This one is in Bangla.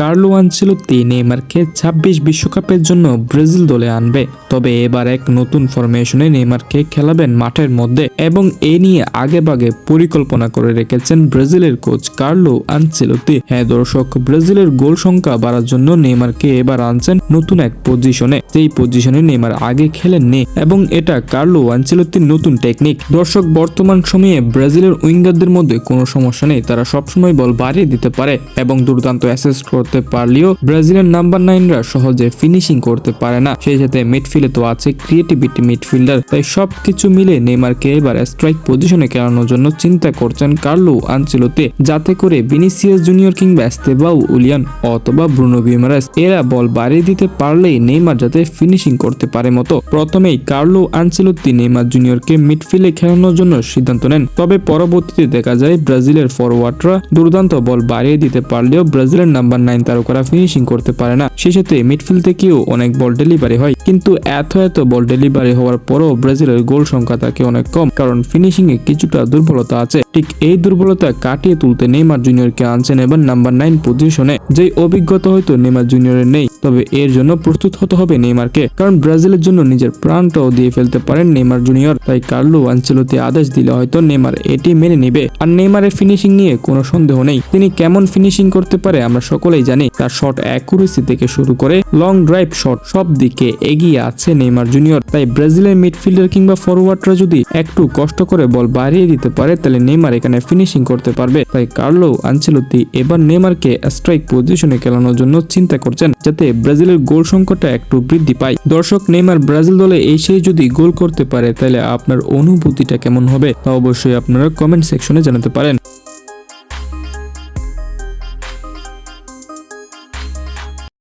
কার্লো আনচেলত্তি নেইমারকে ছাব্বিশ বিশ্বকাপের জন্য ব্রাজিল দলে আনবে। তবে এবার এক নতুন ফরমেশনে নেইমারকে খেলাবেন মাঠের মধ্যে এবং এ নিয়ে আগেভাগে পরিকল্পনা করে রেখেছেন ব্রাজিলের কোচ কার্লো আনচেলত্তি। হ্যাঁ দর্শক, ব্রাজিলের গোল সংখ্যা বাড়ার জন্য নেইমারকে এবার আনছেন নতুন এক পজিশনে যেই পজিশনে নেইমার আগে খেলেননি এবং এটা কার্লো আনচেলত্তির নতুন টেকনিক দর্শক, বর্তমান সময়ে ব্রাজিলের উইঙ্গারদের মধ্যে কোনো সমস্যা নেই। তারা সবসময় বল বাড়িয়ে দিতে পারে এবং দুর্দান্ত অ্যাসেস করতে পারলেও ব্রাজিলের নাম্বার নাইনরা সহজে ফিনিশিং করতে পারে না। সেই সাথে মিডফিল্ডে তো আছে ক্রিয়েটিভিটি মিডফিল্ডার তাই সবকিছু মিলে নেইমারকে এবার স্ট্রাইক পজিশনে খেলানোর জন্য চিন্তা করছেন কার্লো আনচেলোতে, যাতে করে ভিনিসিয়াস জুনিয়র কিংবা স্তেবাউ উলিয়ান অথবা ব্রুনো ভিমারাস এরা বল বাড়িয়ে দিতে পারলেই নেইমার যাতে ফিনিশিং করতে পারে মতো। প্রথমেই কার্লো আনচেলোত্তি নেইমার জুনিয়রকে মিডফিল্ডে খেলানোর জন্য সিদ্ধান্ত নেন। তবে পরবর্তীতে দেখা যায় ব্রাজিলের ফরওয়ার্ডরা দুর্দান্ত বল বাড়িয়ে দিতে পারলেও ব্রাজিলের নাম্বার নাইন তারকারা ফিনিশিং করতে পারে না। সাথে মিডফিল্ড থেকেও অনেক বল ডেলিভারি হয়। কিন্তু এত এত বল ডেলিভারি হওয়ার পরও ব্রাজিলের গোল সংখ্যা থাকে অনেক কম। কারণ ফিনিশিং এ কিছুটা দুর্বলতা আছে। ঠিক এই দুর্বলতা কাটিয়ে তুলতে নেইমার জুনিয়রকে আনছেন এবার নাম্বার নাইন পজিশনে যে অভিজ্ঞতা হয়তো নেইমার জুনিয়রের নেই, তবে এর জন্য প্রস্তুত হতে হবে নেইমারকে, কারণ ব্রাজিলের জন্য নিজের প্রাণটাও দিয়ে ফেলতে পারেন নেইমার জুনিয়র, তাই কার্লো আনচেলোতে আদেশ দিলে হয়তো নেইমার এটি মেনে নেবে। আর নেইমারের ফিনিশিং নিয়ে কোনো সন্দেহ নেই, তিনি কেমন ফিনিশিং করতে পারে আমরা সকলেই জানি, তার শট অ্যাকুরেসি থেকে শুরু করে লং ড্রাইভ শট সব দিকে এগিয়ে আছে নেইমার জুনিয়র। তাই ব্রাজিলের মিডফিল্ডার কিংবা ফরওয়ার্ডরা যদি একটু কষ্ট করে বল বাড়িয়ে দিতে পারে, তাহলে নেইমার এখানে ফিনিশিং করতে পারবে। তাই কার্লো আনচেলোতি এবার নেইমারকে স্ট্রাইক পজিশনে খেলানোর জন্য চিন্তা করছেন, যাতে ব্রাজিলের গোল সংখ্যাটা একটু বৃদ্ধি পায়। দর্শক, নেইমার ব্রাজিল দলে এসেই যদি গোল করতে পারে, তাহলে আপনার অনুভূতিটা কেমন হবে, তা অবশ্যই আপনারা কমেন্ট সেকশনে জানাতে পারেন।